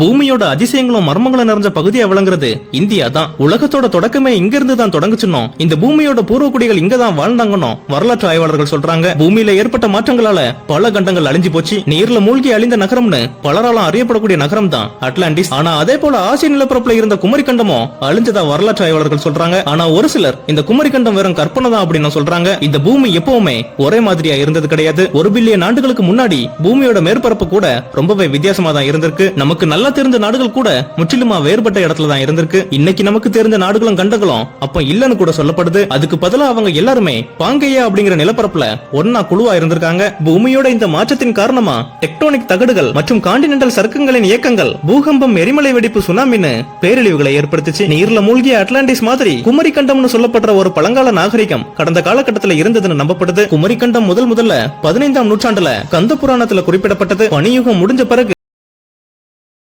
பூமியோட அதிசயங்களும் மர்மங்களும் நிறைஞ்ச பகுதியா விளங்குறது இந்தியா தான். உலகத்தோட தொடக்கமே இங்க இருந்து தான் தொடங்குச்சுனோம் இந்த பூமியோட பூர்வக்குடிகள் இங்க தான் வாழ்ந்தாங்கன்னு வரலாற்று ஆய்வாளர்கள் சொல்றாங்க. பூமியில ஏற்பட்ட மாற்றங்களால பல கண்டங்கள் அழிஞ்சு போச்சு. நீர்ல மூழ்கி அழிந்த நகரம்னு பலராலும் அறியப்படக்கூடிய நகரம் தான் அட்லாண்டிஸ். ஆனா அதே போல ஆசிய நிலப்பரப்புல இருந்த குமரி கண்டமும் அழிஞ்சதா வரலாற்று ஆய்வாளர்கள் சொல்றாங்க. ஆனா ஒரு சிலர் இந்த குமரி கண்டம் வெறும் கற்பனை தான் அப்படின்னு சொல்றாங்க. இந்த பூமி எப்பவுமே ஒரே மாதிரியா இருந்தது கிடையாது. ஒரு பில்லியன் ஆண்டுகளுக்கு முன்னாடி பூமியோட மேற்பரப்பு கூட ரொம்பவே வித்தியாசமா தான் இருந்திருக்கு. நமக்கு நல்ல தெரிஞ்ச நாடுகள் கூட முற்றிலுமா வேறுபட்ட இடத்துல தான் இருந்திருக்கு. இன்னைக்கு நமக்கு தெரிஞ்ச நாடுகளும் கண்டங்களும் அப்ப இல்லன்னு கூட சொல்லப்படுது. அதுக்கு பதிலா அவங்க எல்லாருமே பாங்கையா அப்படிங்கிற நிலப்பரப்புல ஒன்னா குழுவா இருந்திருக்காங்க. பூமியோட இந்த மாற்றத்தின் காரணமா டெக்டோனிக் தகடுகள் மற்றும் காண்டினென்டல் சர்க்கங்களின் இயக்கங்கள் பூகம்பம் எரிமலை வெடிப்பு சுனாமின்னு பேரழிவுகளை ஏற்படுத்துச்சு. நீர்ல மூழ்கிய அட்லாண்டிஸ் மாதிரி குமரி கண்டம்னு சொல்லப்படுற ஒரு பழங்கால நாகரிகம் கடந்த காலகட்டத்துல இருந்ததுன்னு நம்பப்படுது. குமரி கண்டம் முதல் முதல்ல பதினைந்தாம் நூற்றாண்டுல கந்த புராணத்துல குறிப்பிடப்பட்டது. பனியுகம் முடிஞ்ச பிறகு